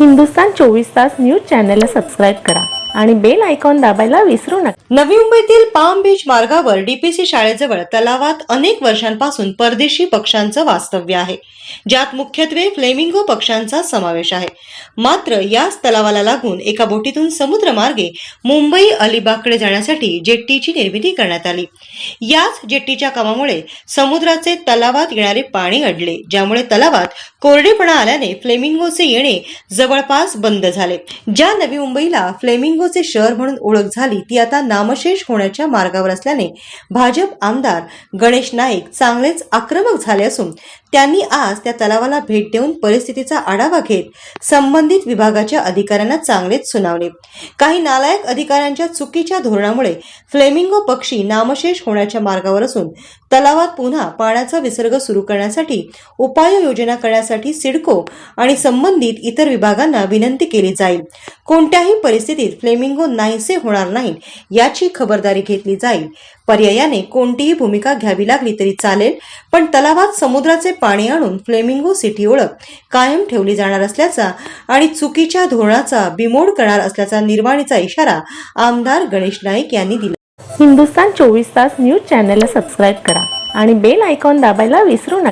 हिंदुस्तान चोवीस तास न्यूज चॅनलला सबस्क्राईब करा. आणि बेल आयकॉन दाबायला विसरू नका. नवी मुंबईतील पाम बीच मार्गावर डीपीसी शाळेजवळ तलावात अनेक वर्षांपासून परदेशी पक्ष्यांचं वास्तव्य आहे. ज्यात मुख्यत्वे फ्लेमिंगो पक्ष्यांचा समावेश आहे. मात्र याच तलावाला लागून एका बोटीतून समुद्रमार्गे मुंबई अलिबागकडे जाण्यासाठी जेट्टीची निर्मिती करण्यात आली. याच जेट्टीच्या कामामुळे समुद्राचे तलावात येणारे पाणी अडले ज्यामुळे तलावात कोरडेपणा आल्याने फ्लेमिंगोचे येणे जवळपास बंद झाले. ज्या नवी मुंबईला फ्लेमिंग फ्लेमिंगोचे शहर म्हणून ओळख झाली ती आता नामशेष होण्याच्या मार्गावर असल्याने भाजप आमदार गणेश नाईक चांगलेच आक्रमक झाले असून त्यांनी आज त्या तलावाला भेट देऊन परिस्थितीचा आढावा घेत संबंधित विभागाच्या अधिकाऱ्यांना चांगलेच सुनावले. काही नालायक अधिकाऱ्यांच्या चुकीच्या धोरणामुळे फ्लेमिंगो पक्षी नामशेष होण्याच्या मार्गावर असून तलावात पुन्हा पाण्याचा विसर्ग सुरू करण्यासाठी उपाययोजना करण्यासाठी सिडको आणि संबंधित इतर विभागांना विनंती केली जाईल. कोणत्याही परिस्थितीत फ्लेमिंगो नाहीसे होणार नाही याची खबरदारी घेतली जाईल. पर्यायाने कोणतीही भूमिका घ्यावी लागली तरी चालेल पण तलावात समुद्राचे पाणी आणून फ्लेमिंगो सिटी ओळख कायम ठेवली जाणार असल्याचा आणि चुकीच्या धोरणाचा बिमोड करणार असल्याचा निर्वाणीचा इशारा आमदार गणेश नाईक यांनी दिला. हिंदुस्तान चोवीस तास न्यूज चॅनलला सबस्क्राईब करा आणि बेल आयकॉन दाबायला विसरू नका.